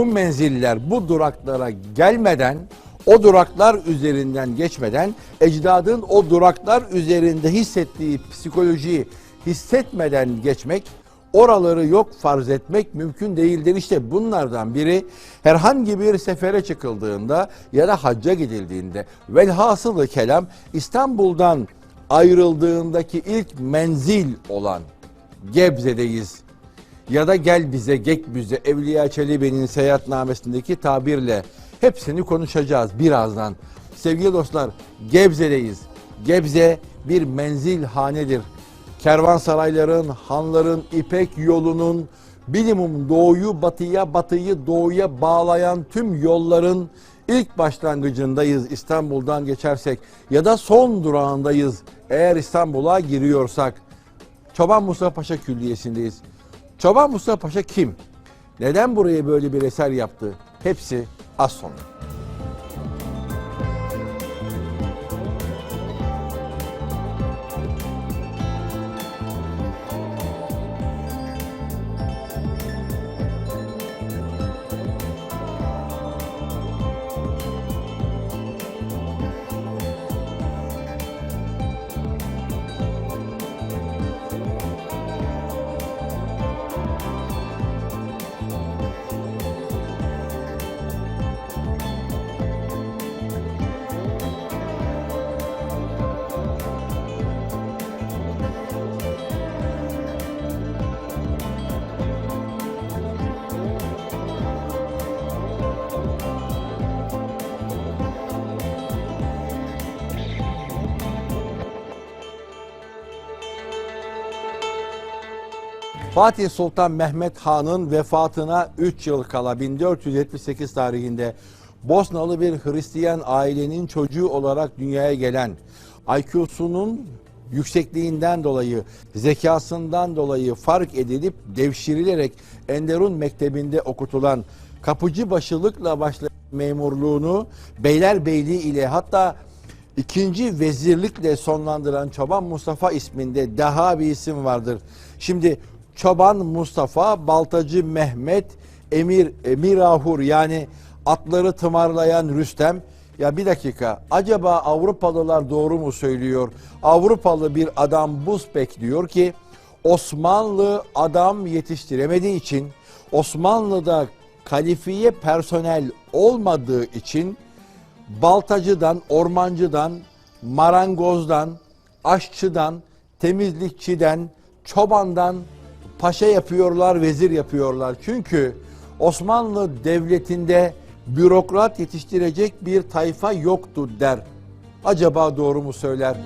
bu menziller bu duraklara gelmeden o duraklar üzerinden geçmeden ecdadın o duraklar üzerinde hissettiği psikolojiyi hissetmeden geçmek oraları yok farz etmek mümkün değildir. İşte bunlardan biri herhangi bir sefere çıkıldığında ya da hacca gidildiğinde velhasılı kelam İstanbul'dan ayrıldığındaki ilk menzil olan Gebze'deyiz ya da gel bize gek bize Evliya Çelebi'nin seyahatnamesindeki tabirle hepsini konuşacağız birazdan. Sevgili dostlar Gebze'deyiz. Gebze bir menzil hanedir. Kervansarayların, hanların, İpek yolunun, bilimum doğuyu batıya, batıyı doğuya bağlayan tüm yolların ilk başlangıcındayız İstanbul'dan geçersek ya da son durağındayız eğer İstanbul'a giriyorsak. Çoban Mustafa Paşa Külliyesi'ndeyiz. Çoban Mustafa Paşa kim? Neden buraya böyle bir eser yaptı? Hepsi az sonra. Fatih Sultan Mehmet Han'ın vefatına 3 yıl kala 1478 tarihinde Bosnalı bir Hristiyan ailenin çocuğu olarak dünyaya gelen IQ'sunun yüksekliğinden dolayı, zekasından dolayı fark edilip devşirilerek Enderun Mektebi'nde okutulan kapıcı başılıkla başlayan memurluğunu Beylerbeyliği ile hatta ikinci vezirlikle sonlandıran Çoban Mustafa isminde daha bir isim vardır. Şimdi Çoban Mustafa, Baltacı Mehmet, Emir Emirahur yani atları tımarlayan Rüstem. Ya bir dakika acaba Avrupalılar doğru mu söylüyor? Avrupalı bir adam Buzbek diyor ki Osmanlı adam yetiştiremediği için Osmanlı'da kalifiye personel olmadığı için baltacıdan, ormancıdan, marangozdan, aşçıdan, temizlikçiden, çobandan paşa yapıyorlar, vezir yapıyorlar. Çünkü Osmanlı Devleti'nde bürokrat yetiştirecek bir tayfa yoktu der. Acaba doğru mu söyler?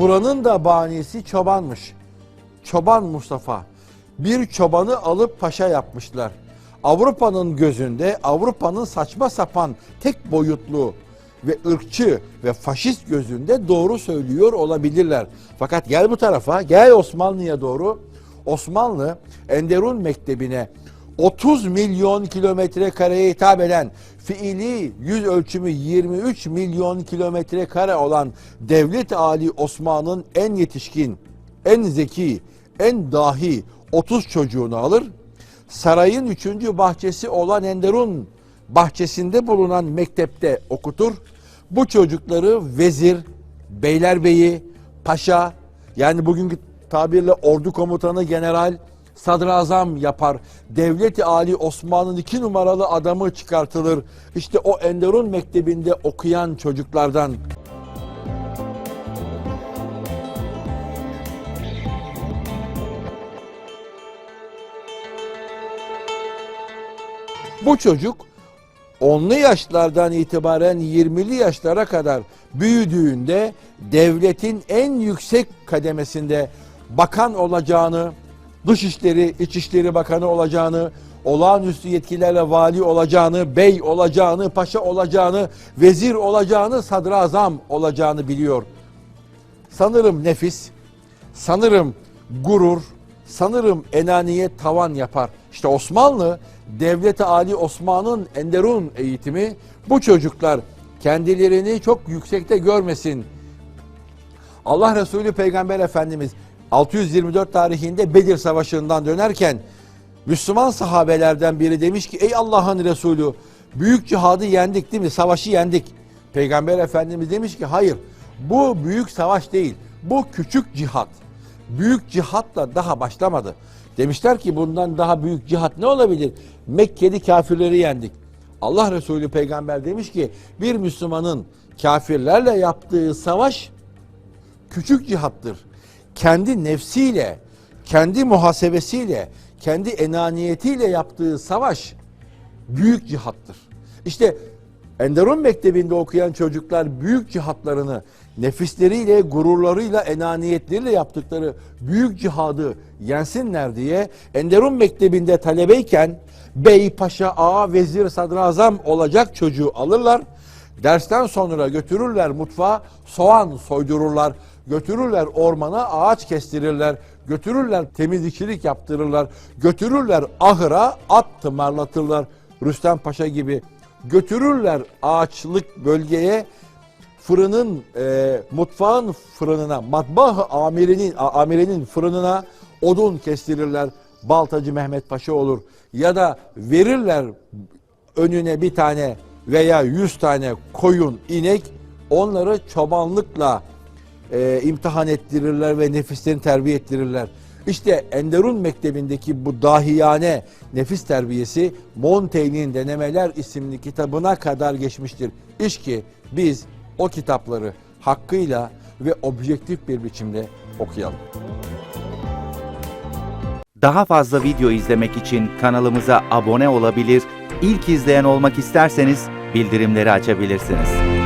Buranın da banisi çobanmış. Çoban Mustafa. Bir çobanı alıp paşa yapmışlar. Avrupa'nın gözünde Avrupa'nın saçma sapan tek boyutlu ve ırkçı ve faşist gözünde doğru söylüyor olabilirler. Fakat gel bu tarafa, gel Osmanlı'ya doğru. Osmanlı Enderun Mektebi'ne 30 milyon kilometre kareye hitap eden fiili yüz ölçümü 23 milyon kilometre kare olan Devlet Ali Osman'ın en yetişkin, en zeki, en dahi 30 çocuğunu alır. Sarayın üçüncü bahçesi olan Enderun bahçesinde bulunan mektepte okutur. Bu çocukları vezir, beylerbeyi, paşa yani bugünkü tabirle ordu komutanı general, sadrazam yapar. Devleti Ali Osman'ın iki numaralı adamı çıkartılır. İşte o Enderun Mektebi'nde okuyan çocuklardan. Bu çocuk onlu yaşlardan itibaren 20'li yaşlara kadar büyüdüğünde devletin en yüksek kademesinde bakan olacağını, Dışişleri, İçişleri Bakanı olacağını, olağanüstü yetkilerle vali olacağını, bey olacağını, paşa olacağını, vezir olacağını, sadrazam olacağını biliyor. Sanırım nefis, sanırım gurur, sanırım enaniyet tavan yapar. İşte Osmanlı, Devlet-i Ali Osman'ın Enderun eğitimi bu çocuklar kendilerini çok yüksekte görmesin. Allah Resulü Peygamber Efendimiz 624 tarihinde Bedir Savaşı'ndan dönerken Müslüman sahabelerden biri demiş ki ey Allah'ın Resulü büyük cihadı yendik değil mi? Savaşı yendik. Peygamber Efendimiz demiş ki hayır bu büyük savaş değil bu küçük cihat. Büyük cihatla daha başlamadı. Demişler ki bundan daha büyük cihat ne olabilir? Mekke'li kafirleri yendik. Allah Resulü Peygamber demiş ki bir Müslümanın kafirlerle yaptığı savaş küçük cihattır. Kendi nefsiyle, kendi muhasebesiyle, kendi enaniyetiyle yaptığı savaş büyük cihattır. İşte Enderun Mektebi'nde okuyan çocuklar büyük cihatlarını nefisleriyle, gururlarıyla, enaniyetleriyle yaptıkları büyük cihadı yensinler diye Enderun Mektebi'nde talebeyken bey, paşa, ağa, vezir, sadrazam olacak çocuğu alırlar. Dersten sonra götürürler mutfağa soğan soydururlar. Götürürler ormana ağaç kestirirler. Götürürler temizlikçilik yaptırırlar. Götürürler ahıra at tımarlatırlar. Rüstem Paşa gibi. Götürürler ağaçlık bölgeye fırının e, mutfağın fırınına matbah amirinin a- amirinin fırınına odun kestirirler. Baltacı Mehmet Paşa olur ya da verirler önüne bir tane veya yüz tane koyun, inek onları çobanlıkla e, imtihan ettirirler ve nefislerini terbiye ettirirler. İşte Enderun Mektebi'ndeki bu dahiyane nefis terbiyesi Montaigne'in Denemeler isimli kitabına kadar geçmiştir. İş ki biz o kitapları hakkıyla ve objektif bir biçimde okuyalım. Daha fazla video izlemek için kanalımıza abone olabilir, ilk izleyen olmak isterseniz bildirimleri açabilirsiniz.